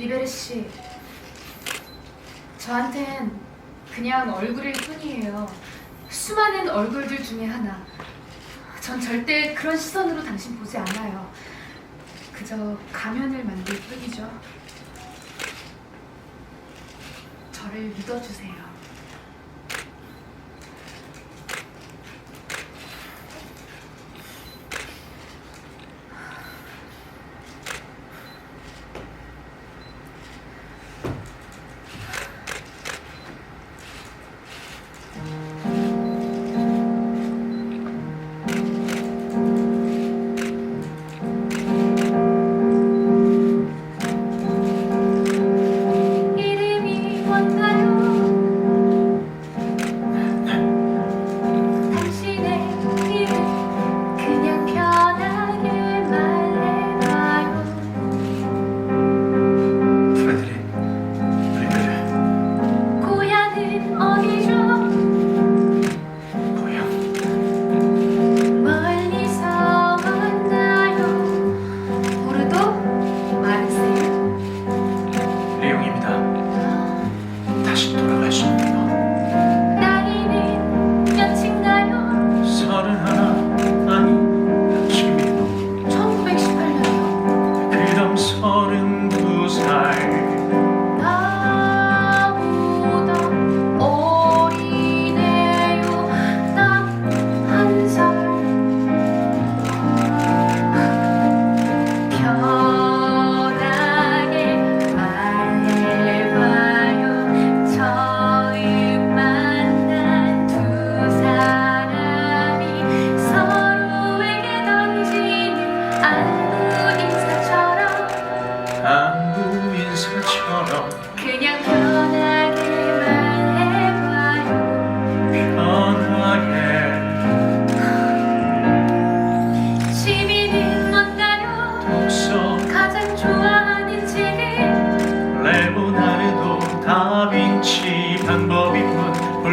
리베르씨, 저한텐 그냥 얼굴일 뿐이에요. 수많은 얼굴들 중에 하나. 전 절대 그런 시선으로 당신 보지 않아요. 그저 가면을 만들 뿐이죠. 저를 믿어주세요.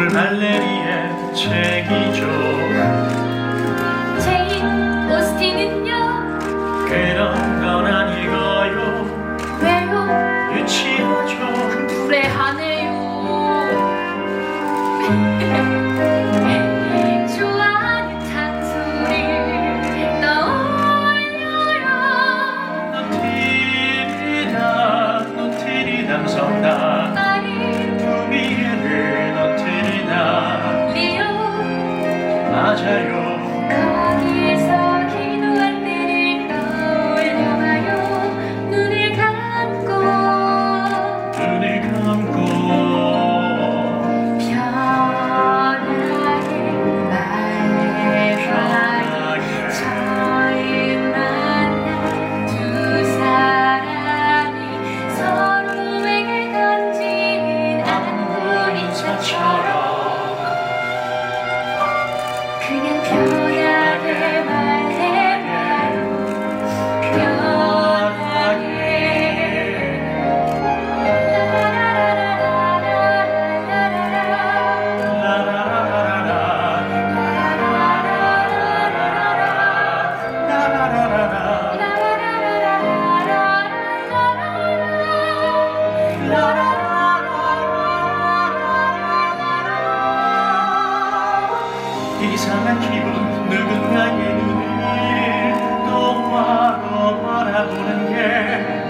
폴 발레리의 책이죠. 제인 오스틴은요? 그런 건 아니고요. 왜요? 유치하죠. 불의 하늘 맞아요 이상한 기분 늙은 나의 눈을 똑바로 바라보는 게